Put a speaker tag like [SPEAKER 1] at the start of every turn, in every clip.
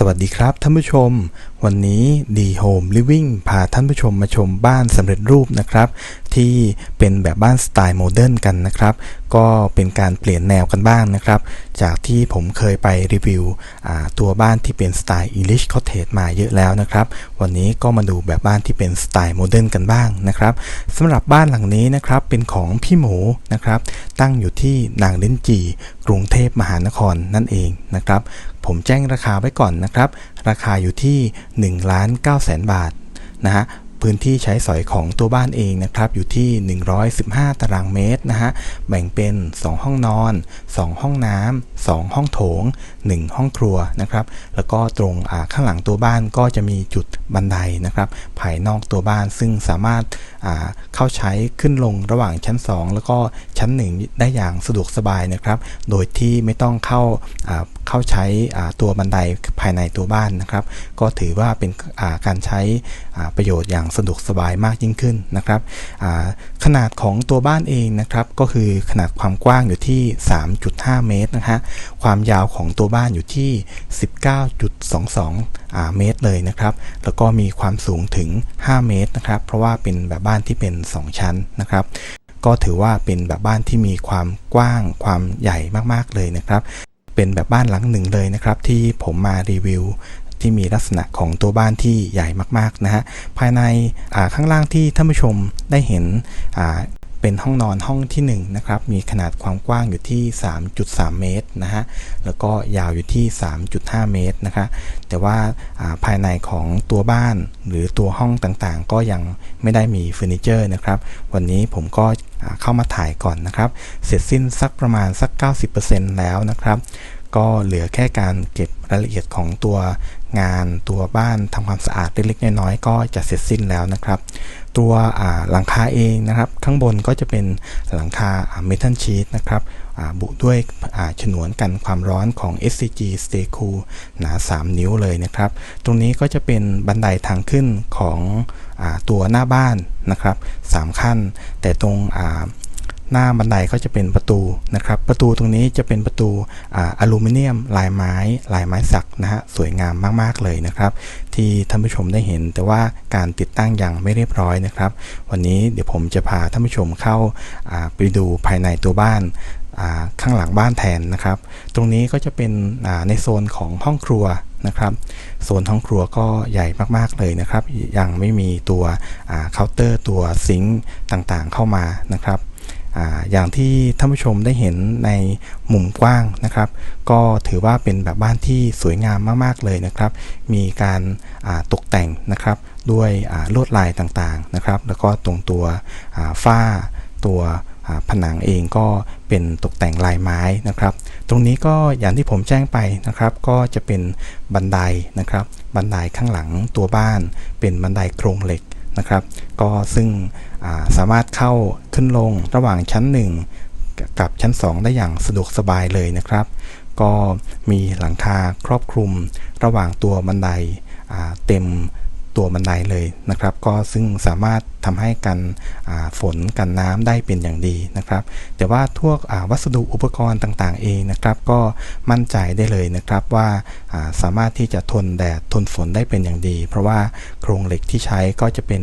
[SPEAKER 1] สวัสดีครับท่านผู้ชม วันนี้ดีโฮมลิวิ่งพาท่านผู้ชมมาชมบ้านสำเร็จรูปนะครับ ที่เป็นแบบบ้านสไตล์โมเดิร์นกันนะครับ ก็เป็นการเปลี่ยนแนวกันบ้างนะครับ จากที่ผมเคยไปรีวิวตัวบ้านที่เป็นสไตล์ English Cottage มาเยอะแล้วนะครับ วันนี้ก็มาดูแบบบ้านที่เป็นสไตล์โมเดิร์นกันบ้างนะครับสำหรับบ้านหลังนี้นะครับเป็นของพี่หมูนะครับตั้งอยู่ที่นางลินจี กรุงเทพมหานครนั่นเองนะครับ ผมแจ้งราคาไว้ก่อนนะครับ ราคาอยู่ที่1ล้าน9แสนบาทนะฮะ พื้นที่ใช้สอยของตัวบ้านเองนะครับอยู่ที่ 115 ตารางเมตรนะฮะแบ่งเป็น 2 ห้องนอน 2 ห้องน้ำ2 ห้องโถง 1 ห้องครัวนะครับแล้วก็ตรงข้างหลังตัวบ้านก็จะมีจุดบันไดนะครับภายนอกตัวบ้านซึ่งสามารถาเข้าใช้ขึ้นลงระหว่างชั้น 2 แล้วก็ชั้น 1 ได้อย่างสะดวกสบายนะครับโดยที่ไม่ต้องเข้าา เข้าใช้ตัวบันไดภายในตัวบ้านนะครับ ก็ถือว่าเป็นการใช้ประโยชน์อย่างสะดวกสบายมากยิ่งขึ้นนะครับขนาดของตัวบ้านเองนะครับ ก็คือขนาดความกว้างอยู่ที่ 3.5 เมตรนะฮะความยาวของตัวบ้านอยู่ที่ 19.22 เมตรเลยนะครับ แล้วก็มีความสูงถึง 5 เมตรนะครับ เพราะว่าเป็นแบบบ้านที่เป็น 2 ชั้นนะครับก็ถือว่าเป็นแบบบ้านที่มีความกว้างความใหญ่มาก ๆ เลยนะครับ เป็นแบบบ้านหลังหนึ่งเลยนะครับ ที่ผมมารีวิวที่มีลักษณะของตัวบ้านที่ใหญ่มากๆนะฮะภายในข้างล่างที่ท่านผู้ชมได้เห็น เป็นห้องนอนห้องที่1นะครับ มีขนาดความกว้างอยู่ที่ 3.3 เมตรนะฮะ แล้วก็ยาวอยู่ที่ 3.5 เมตรนะคะ แต่ว่าาภายในของตัวบ้านหรือตัวห้องต่างๆ ก็ยังไม่ได้มีเฟอร์นิเจอร์นะครับ วันนี้ผมก็เข้ามาถ่ายก่อนนะครับ เสร็จสิ้นสักประมาณสัก 90%แล้วนะครับก็เหลือแค่การเก็บรายละเอียดของตัวงานตัวบ้านทำความสะอาดเล็กๆน้อยๆก็จะเสร็จสิ้นแล้วนะครับ ตัวหลังคาเองนะครับ ข้างบนก็จะเป็นหลังคาเมทัลชีตนะครับบุด้วยฉนวนกันความร้อนของ SCG Stay Cool หนา 3 นิ้วเลยนะครับ ตรงนี้ก็จะเป็นบันไดทางขึ้นของอตัวหน้าบ้านนะครับ 3 ขั้น แต่ตรง หน้าบันไดก็จะเป็นประตูนะครับ ประตูตรงนี้จะเป็นประตูอ่าอลูมิเนียม ลายไม้ลายไม้สักนะฮะสวยงามมากๆเลยนะครับ ที่ท่านผู้ชมได้เห็น แต่ว่าการติดตั้งยังไม่เรียบร้อยนะครับ วันนี้เดี๋ยวผมจะพาท่านผู้ชมเข้าาไปดูภายในตัวบ้านาข้างหลังบ้านแทนนะครับ ตรงนี้ก็จะเป็นในโซนของห้องครัวนะครับ โซนห้องครัวก็ใหญ่มากๆเลยนะครับ ยังไม่มีตัวเคาน์เตอร์ตัวซิงค์ต่างๆเข้ามานะครับ อย่างที่ท่านผู้ชมได้เห็นในมุมกว้างนะครับ ก็ถือว่าเป็นแบบบ้านที่สวยงามมากๆเลยนะครับ มีการาตกแต่งนะครับด้วยลวดลายต่างๆนะครับ แล้วก็ตรงตัวฝ้าตัวผนังเองก็เป็นตกแต่งลายไม้นะครับ ตรงนี้ก็อย่างที่ผมแจ้งไปนะครับ ก็จะเป็นบันไดนะครับ บันไดข้างหลังตัวบ้าน เป็นบันไดโครงเหล็กนะครับ ก็ซึ่ง สามารถเข้าขึ้นลงระหว่างชั้น 1 กับชั้น 2 ได้อย่างสะดวกสบายเลยนะครับ ก็มีหลังคาครอบคลุมระหว่างตัวบันไดเต็มตัวบันไดเลยนะครับ ก็ซึ่งสามารถทำให้กันฝนกันน้ำได้เป็นอย่างดีนะครับ แต่ว่าทั่ววัสดุอุปกรณ์ต่างๆ เองนะครับ ก็มั่นใจได้เลยนะครับว่าาสามารถที่จะทนแดดทนฝนได้เป็นอย่างดี เพราะว่าโครงเหล็กที่ใช้ก็จะเป็น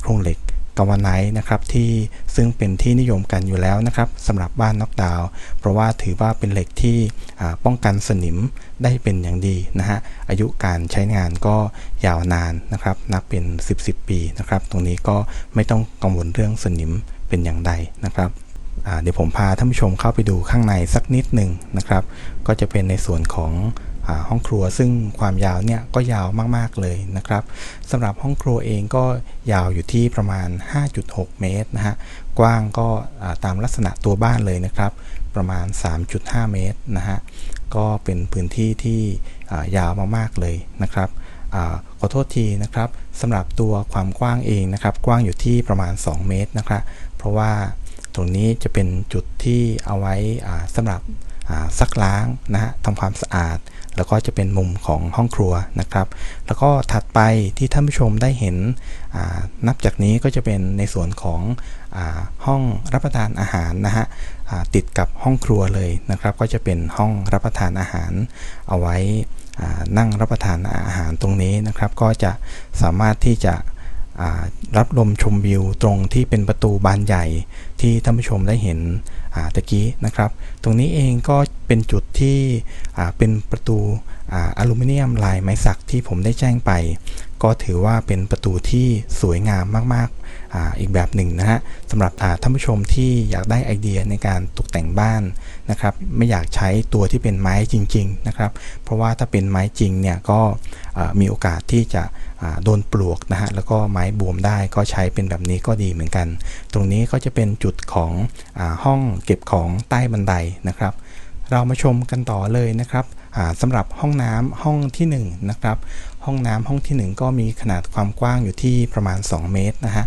[SPEAKER 1] โครงเหล็กาวาไนท์นะครับที่ซึ่งเป็นที่นิยมกันอยู่แล้วนะครับสำหรับบ้านน็อกดาวน์เพราะว่าถือว่าเป็นเหล็กที่ป้องกันสนิมได้เป็นอย่างดีนะฮะอายุการใช้งานก็ยาวนานนะครับนับเป็น 10 10 ปีนะครับตรงนี้ก็ไม่ต้องกังวลเรื่องสนิมเป็นอย่างใดนะครับเดี๋ยวผมพาท่านผู้ชมเข้าไปดูข้างในสักนิดหนึ่งนะครับ ก็จะเป็นในส่วนของ ห้องครัวซึ่งความยาวเนี่ยก็ยาวมากๆเลยนะครับสำหรับห้องครัวเองก็ยาวอยู่ที่ประมาณ 5.6 เมตรนะฮะกว้างก็ตามลักษณะตัวบ้านเลยนะครับ ประมาณ 3.5 เมตรนะฮะก็เป็นพื้นที่ที่ยาวมากๆเลยนะครับอขอโทษทีนะครับสำหรับตัวความกว้างเองนะครับ กว้างอยู่ที่ประมาณ 2 เมตรนะครับ เพราะว่าตรงนี้จะเป็นจุดที่เอาไว้สำหรับ ซักล้างนะฮะทำความสะอาด แล้วก็จะเป็นมุมของห้องครัวนะครับ แล้วก็ถัดไปที่ท่านผู้ชมได้เห็นนับจากนี้ก็จะเป็นในส่วนของอห้องรับประทานอาหารนะฮะติดกับห้องครัวเลยนะครับ ก็จะเป็นห้องรับประทานอาหารเอาไว้นั่งรับประทานอาหารตรงนี้นะครับ ก็จะสามารถที่จะรับลมชมวิวตรงที่เป็นประตูบานใหญ่ที่ท่านผู้ชมได้เห็น ตะกี้นะครับ ตรงนี้เองก็เป็นจุดที่เป็นประตูอลูมิเนียมลายไม้สักที่ผมได้แจ้งไป ก็ถือว่าเป็นประตูที่สวยงามมากๆออีกแบบหนึ่งนะฮะสำหรับท่านผู้ชมที่อยากได้ไอเดียในการตกแต่งบ้านนะครับ ไม่อยากใช้ตัวที่เป็นไม้จริง ๆนะครับ เพราะว่าถ้าเป็นไม้จริงเนี่ยก็มีโอกาสที่จะ โดนปลวกนะฮะแล้วก็ไม้บวมได้ก็ใช้เป็นแบบนี้ก็ดีเหมือนกัน ตรงนี้ก็จะเป็นจุดของอห้องเก็บของใต้บันไดนะครับ เรามาชมกันต่อเลยนะครับสำหรับห้องน้ำห้องที่1นงนะครับห้องน้ำห้องที่ 1 ก็มีขนาดความกว้างอยู่ที่ประมาณ 2 เมตรนะฮะ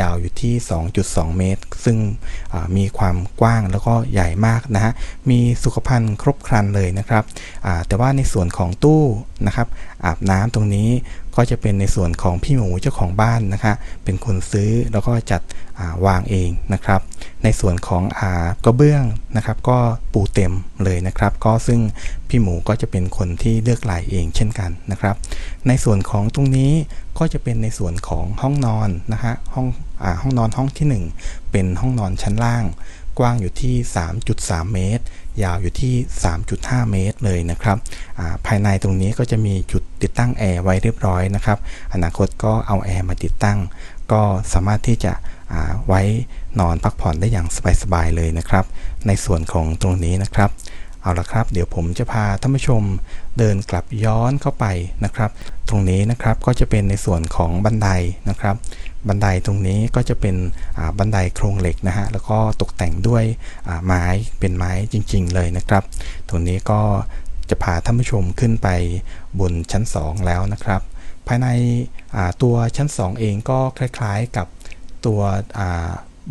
[SPEAKER 1] ยาวอยู่ที่ 2.2 เมตร ซึ่งมีความกว้างแล้วก็ใหญ่มากนะฮะ มีสุขภัณฑ์ครบครันเลยนะครับแต่ว่าในส่วนของตู้นะครับอาบน้ำตรงนี้ก็จะเป็นในส่วนของพี่หมูเจ้าของบ้านนะคะ เป็นคนซื้อแล้วก็จัดาวางเองนะครับ ในส่วนของอ่ากระเบื้องนะครับ ก็ปูเต็มเลยนะครับ ก็ซึ่งพี่หมูก็จะเป็นคนที่เลือกลายเองเช่นกันนะครับ ในส่วนของตรงนี้ ก็จะเป็นในส่วนของห้องนอนนะฮะห้องอาห้องนอนห้องที่ 1 เป็นห้องนอนชั้นล่าง กว้างอยู่ที่ 3.3 เมตร ยาวอยู่ที่ 3.5 เมตรเลยนะครับาภายในตรงนี้ก็จะมีจุดติดตั้งแอร์ไว้เรียบร้อยนะครับ อนาคตก็เอาแอร์มาติดตั้ง ก็สามารถที่จะไว้นอนพักผ่อนได้อย่างสบายๆเลยนะครับ ในส่วนของตรงนี้นะครับ เอาละครับ เดี๋ยวผมจะพาท่านผู้ชมเดินกลับย้อนเข้าไปนะครับ ตรงนี้นะครับก็จะเป็นในส่วนของบันไดนะครับ บันไดตรงนี้ก็จะเป็นบันไดโครงเหล็กนะฮะแล้วก็ตกแต่งด้วยไม้เป็นไม้จริง ๆ เลยนะครับ ตรงนี้ก็จะพาท่านผู้ชมขึ้นไปบนชั้น 2 แล้วนะครับ ภายในตัวชั้น 2 เองก็คล้ายๆกับตัว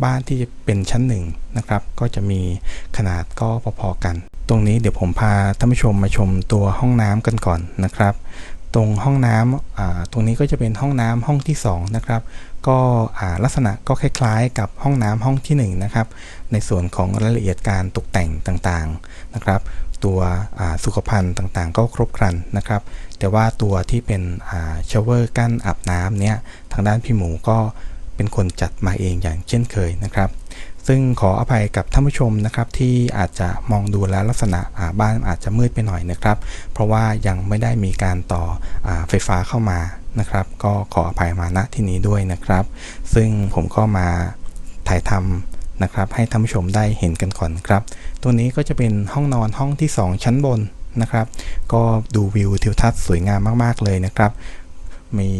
[SPEAKER 1] บ้านที่เป็นชั้นหนึ่งนะครับ ก็จะมีขนาดก็พอๆกัน ตรงนี้เดี๋ยวผมพาท่านผู้ชมมาชมตัวห้องน้ำกันก่อนนะครับ ตรงห้องน้ำตรงนี้ก็จะเป็นห้องน้ำห้องที่ 2 นะครับ ก็ลักษณะก็คล้ายๆ กับห้องน้ำห้องที่ 1 นะครับ ในส่วนของรายละเอียดการตกแต่งต่างๆนะครับ ตัวสุขภัณฑ์ต่างๆ ก็ครบครันนะครับ แต่ว่าตัวที่เป็นชเวอร์กั้นอาบน้ำเนี่ยทางด้านพี่หมูก็เป็นคนจัดมาเองอย่างเช่นเคยนะครับ ซึ่งขออภัยกับท่านผู้ชมนะครับที่อาจจะมองดูแล้วลักษณะบ้านอาจจะมืดไปหน่อยนะครับ เพราะว่ายังไม่ได้มีการต่ออไฟฟ้าเข้ามานะครับ ก็ขออภัยมาณที่นี้ด้วยนะครับ ซึ่งผมก็มาถ่ายทำนะครับ ให้ท่านผู้ชมได้เห็นกันก่อนครับ ตัวนี้ก็จะเป็นห้องนอนห้องที่ 2 ชั้นบนนะครับ ก็ดูวิวทิวทัศน์สวยงามมาก ๆ เลยนะครับ มี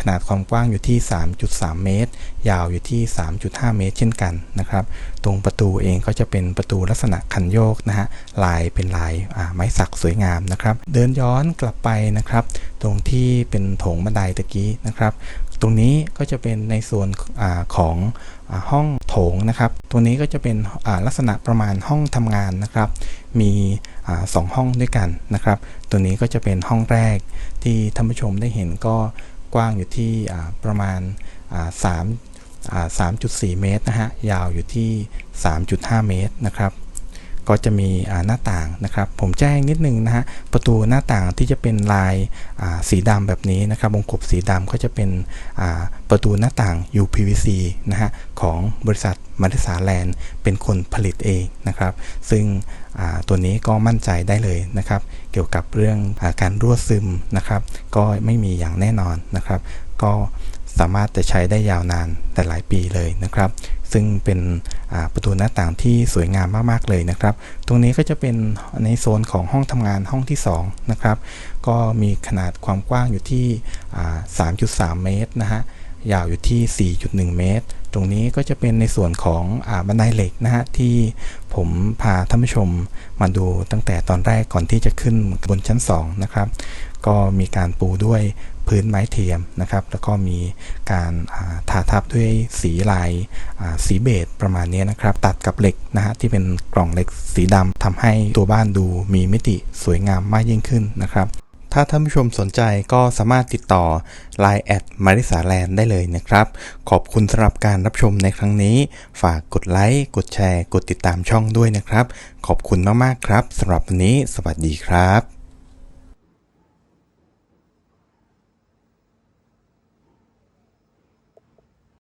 [SPEAKER 1] ขนาดความกว้างอยู่ที่ 3.3 เมตร ยาวอยู่ที่ 3.5 เมตร เช่นกันนะครับ ตรงประตูเองก็จะเป็นประตูลักษณะคันโยกนะฮะ ลายเป็นลายไม้สักสวยงามนะครับ เดินย้อนกลับไปนะครับ ตรงที่เป็นโถงบันไดตะกี้นะครับ ตรงนี้ก็จะเป็นในส่วนอของอห้องโถงนะครับ ตัวนี้ก็จะเป็นลักษณะประมาณห้องทำงานนะครับ มีอสองห้องด้วยกันนะครับ ตัวนี้ก็จะเป็นห้องแรกที่ท่านผู้ชมได้เห็นก็กว้างอยู่ที่ประมาณ3 3.4 เมตรนะฮะ ยาวอยู่ที่ 3.5 เมตรนะครับ ก็จะมีหน้าต่างนะครับ ผมแจ้งนิดนึงนะฮะประตูหน้าต่างที่จะเป็นลายสีดำแบบนี้นะครับวงกบสีดำก็จะเป็นประตูหน้าต่าง UPVC นะฮะของบริษัทมาริสาแลนด์เป็นคนผลิตเองนะครับ ซึ่งตัวนี้ก็มั่นใจได้เลยนะครับ เกี่ยวกับเรื่องอาการรั่วซึมนะครับ ก็ไม่มีอย่างแน่นอนนะครับ ก็สามารถจะใช้ได้ยาวนานแต่หลายปีเลยนะครับ ซึ่งเป็นประตูหน้าต่างที่สวยงามมากๆเลยนะครับ ตรงนี้ก็จะเป็นในโซนของห้องทำงานห้องที่2นะครับ ก็มีขนาดความกว้างอยู่ที่ 3.3 เมตรนะฮะ ยาวอยู่ที่ 4.1 เมตร ตรงนี้ก็จะเป็นในส่วนของอบันไดเหล็กนะฮะที่ผมพาท่านผู้ชมมาดูตั้งแต่ตอนแรกก่อนที่จะขึ้นบนชั้น2นะครับ ก็มีการปูด้วย พื้นไม้เทียมนะครับ แล้วก็มีการทาทับด้วยสีลายสีเบจประมาณนี้นะครับ ตัดกับเหล็กนะฮะที่เป็นกล่องเหล็กสีดำทำให้ตัวบ้านดูมีมิติสวยงามมากยิ่งขึ้นนะครับถ้าท่านผู้ชมสนใจก็สามารถติดต่อ Line แอดมาริสาแลนด์ได้เลยนะครับ ขอบคุณสำหรับการรับชมในครั้งนี้ ฝากกดไลค์ กดแชร์ กดติดตามช่องด้วยนะครับ ขอบคุณมาก ๆ ครับสำหรับวันนี้ สวัสดีครับ